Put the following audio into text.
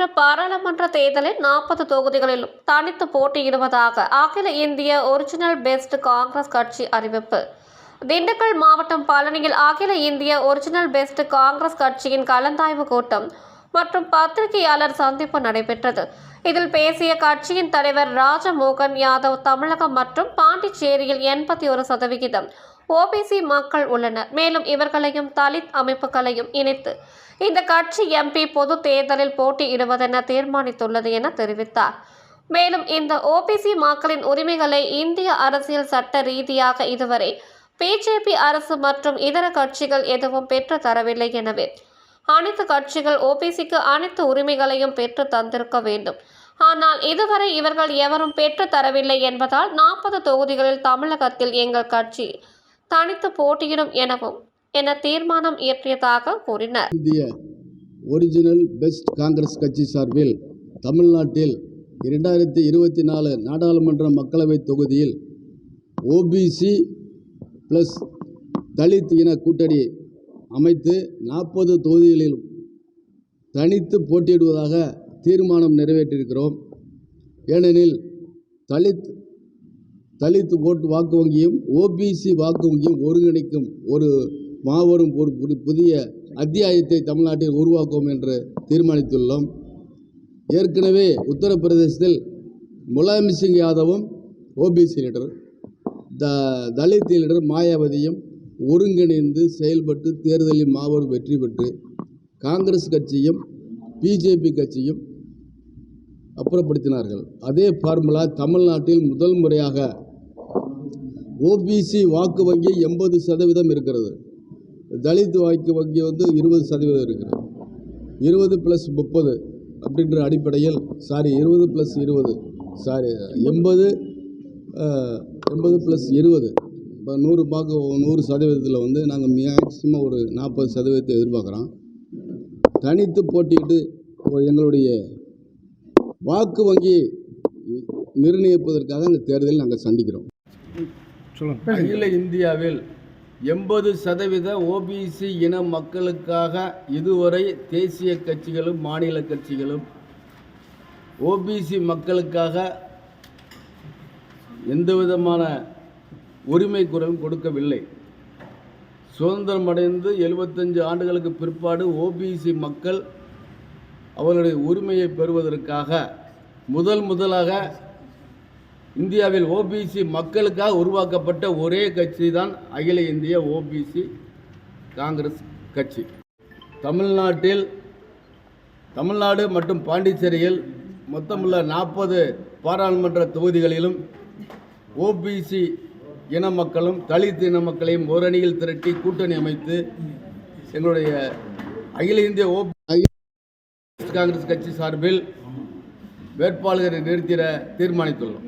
சட்டமன்ற தேர்தலில் நாற்பது தொகுதிகளிலும் தனித்து போட்டியிடுவதாக அகில இந்திய ஒரிஜினல் பெஸ்ட் காங்கிரஸ் கட்சி அறிவிப்பு. திண்டுக்கல் மாவட்டம் பழனியில் அகில இந்திய ஒரிஜினல் பெஸ்ட் காங்கிரஸ் கட்சியின் கலந்தாய்வு கூட்டம் மற்றும் பத்திரிகையாளர் சந்திப்பு நடைபெற்றது. இதில் பேசிய கட்சியின் தலைவர் ராஜமோகன் யாதவ் தமிழகம் மற்றும் பாண்டிச்சேரியில் எண்பத்தி ஒரு சதவிகிதம் ஓபிசி மக்கள் உள்ளனர். மேலும் இவர்களையும் தலித் அமைப்புகளையும் இணைத்து இந்த கட்சி எம்பி பொது தேர்தலில் போட்டியிடுவதென தீர்மானித்துள்ளது என தெரிவித்தார். மேலும் இந்த ஓபிசி மக்களின் உரிமைகளை இந்திய அரசியல் சட்ட ரீதியாக இதுவரை பிஜேபி அரசு மற்றும் இதர கட்சிகள் எதுவும் பெற்று தரவில்லை எனவே அனைத்து கட்சிகள் ஓபிசிக்கு அனைத்து உரிமைகளையும் பெற்று தந்திருக்க வேண்டும். ஆனால் இதுவரை இவர்கள் எவரும் பெற்று தரவில்லை என்பதால் நாற்பது தொகுதிகளில் தமிழகத்தில் எங்கள் கட்சி தனித்து போட்டியிடும் எனவும் என தீர்மானம் இயற்றியதாக கூறினர். இந்திய ஒரிஜினல் பெஸ்ட் காங்கிரஸ் கட்சி சார்பில் தமிழ்நாட்டில் இரண்டாயிரத்தி இருபத்தி நாலு நாடாளுமன்ற மக்களவைத் தொகுதியில் ஓபிசி ப்ளஸ் தலித் இன கூட்டணி அமைத்து நாற்பது தொகுதிகளிலும் தனித்து போட்டியிடுவதாக தீர்மானம் நிறைவேற்றியிருக்கிறோம். ஏனெனில் தலித் தலித் ஓட்டு வாக்கு வங்கியும் ஓபிசி வாக்கு வங்கியும் ஒருங்கிணைக்கும் ஒரு மாபெரும் ஒரு புது- புதிய அத்தியாயத்தை தமிழ்நாட்டில் உருவாக்குவோம் என்று தீர்மானித்துள்ளோம். ஏற்கனவே உத்தரப்பிரதேசத்தில் Mulayam Singh யாதவும் OBC leader the Dalit leader மாயாவதியும் ஒருங்கிணைந்து செயல்பட்டு தேர்தலில் மாபெரும் வெற்றி பெற்று காங்கிரஸ் கட்சியும் பிஜேபி கட்சியும் அப்புறப்படுத்தினார்கள். அதே ஃபார்முலா தமிழ்நாட்டில் முதல் முறையாக ஓபிசி வாக்கு வங்கி எண்பது சதவீதம் இருக்கிறது. தலித் வாக்கு வங்கி வந்து இருபது சதவீதம் இருக்கிறது. இருபது ப்ளஸ் முப்பது அப்படின்ற அடிப்படையில் சாரி இருபது ப்ளஸ் இருபது சாரி எண்பது எண்பது ப்ளஸ் இருபது. இப்போ நூறு பார்க்க நூறு சதவீதத்தில் வந்து நாங்கள் மேக்சிமம் ஒரு நாற்பது சதவீதத்தை எதிர்பார்க்குறோம். தனித்து போட்டியிட்டு ஒரு எங்களுடைய வாக்கு வங்கி நிர்ணயிப்பதற்காக இந்த தேர்தலில் நாங்கள் சந்திக்கிறோம். அகில இந்தியாவில் எண்பது சதவீத ஓபிசி இன மக்களுக்காக இதுவரை தேசிய கட்சிகளும் மாநில கட்சிகளும் ஓபிசி மக்களுக்காக எந்த விதமான உரிமை குரலும் கொடுக்கவில்லை. சுதந்திரம் அடைந்து எழுபத்தஞ்சு ஆண்டுகளுக்கு பிற்பாடு ஓபிசி மக்கள் அவர்களுடைய உரிமையை பெறுவதற்காக முதல் முதலாக இந்தியாவில் ஓபிசி மக்களுக்காக உருவாக்கப்பட்ட ஒரே கட்சி தான் அகில இந்திய ஓபிசி காங்கிரஸ் கட்சி. தமிழ்நாட்டில் தமிழ்நாடு மற்றும் பாண்டிச்சேரியில் மொத்தமுள்ள நாற்பது பாராளுமன்ற தொகுதிகளிலும் ஓபிசி இன மக்களும் தலித் இன மக்களையும் ஓரணியில் திரட்டி கூட்டணி அமைத்து எங்களுடைய அகில இந்திய ஓ காங்கிரஸ் கட்சி சார்பில் வேட்பாளரை நிறுத்திட தீர்மானித்துள்ளோம்.